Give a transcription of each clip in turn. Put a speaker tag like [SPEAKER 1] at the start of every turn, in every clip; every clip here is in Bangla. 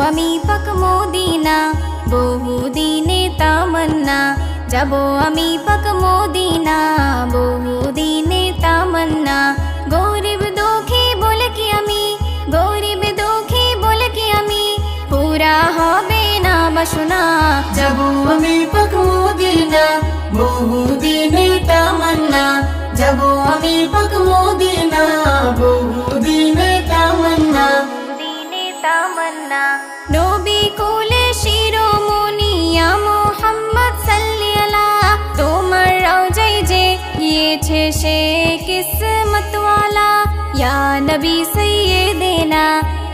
[SPEAKER 1] আমি পাক মদিনা, বহুদিনে তামান্না। যাব আমি পাক মদিনা, বহুদিনে তামান্না। গরিব দুঃখী বলে কি আমি? গরিব দুঃখী বলে কি আমি? পুরা হবে না বাসনা।
[SPEAKER 2] যাব আমি পাক মদিনা।
[SPEAKER 1] কিসমত ওয়ালা ইয়া নবী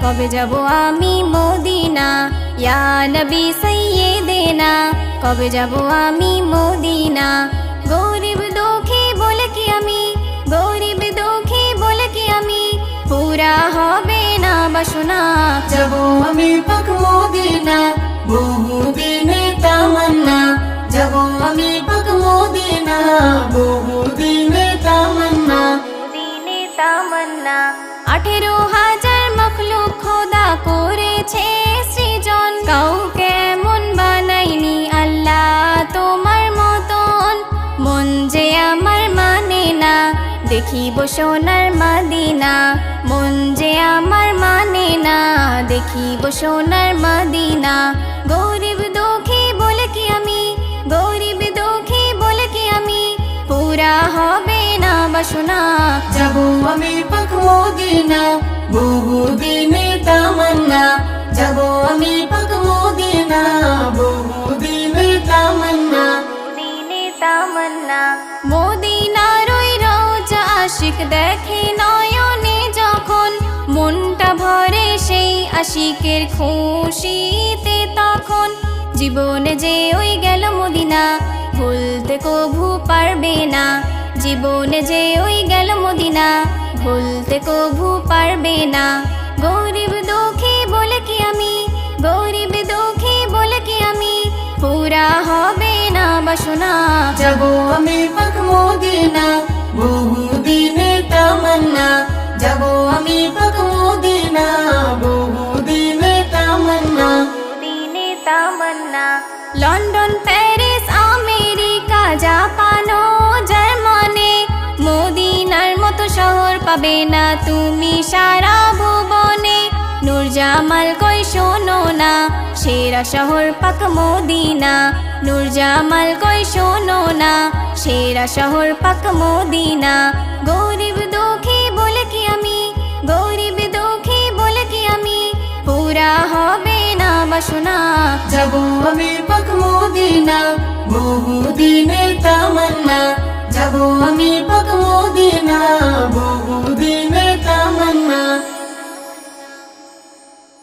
[SPEAKER 1] কবে যাব আমি মদিনা ইয়া নবী সাইয়্যিদেনা কবে যাব আমি মদিনা গরিব দুঃখী বলে কি আমি গরিব দুঃখী বলে কি আমি পুরা হবে না বাসনা
[SPEAKER 2] যাব আমি পাক মদিনা বহুদিনে তামান্না যাব আমি পাক মদিনা তামান্না
[SPEAKER 1] দিনে তামান্না আঠেরো হাজার মখলুক খোদা করেছে সৃজন। কাউকে এমন বানাইনি আল্লাহ তোমার মতন। মন যে আমার মানে না, দেখিব সোনার মাদিনা। মন যে আমার মানে না, দেখিব সোনার মাদিনা। গরিব দুঃখী বলে কি আমি? গরিব দুঃখী বলে কি আমি? পুরা হবে বাসনা
[SPEAKER 2] যাব আমি পাক মদিনা বহুদিনে তামান্না। যাব আমি পাক মদিনা বহুদিনে তামান্না।
[SPEAKER 1] দিনে তামান্না। মদিনার ওই রোজা আশিক দেখে নয়নে যখন মনটা ভরে সেই আশিকের খুশিতে তখন জীবনে যে ওই গেল মদিনা, ভুলতে কভু পারবে না। জীবনে যে ওই গেল মদিনা ভুলতে কভু পারবে না। গরিব দুঃখী বলে কি আমি? গরিব দুঃখী বলে কি আমি? পুরা হবে না বাসনা।
[SPEAKER 2] যাব আমি পাক মদিনা বহুদিনে তামান্না। যাব আমি পাক মদিনা বহুদিনে তামান্না।
[SPEAKER 1] দিনে তামান্না। লন্ডন প্যারিস আমেরিকা জাপান পাবে না তুমি সারা ভুবনে। নূরজামাল কই শোনো না, সেরা শহর পাক মদিনা। নূরজামাল কই শোনো না, সেরা শহর পাক মদিনা। গরিব দুঃখী বলে কি আমি, গরিব দুঃখী বলে কি আমি, পুরা হবে না বাসনা।
[SPEAKER 2] যাব আমি পাক মদিনা বহুদিনে তামান্না।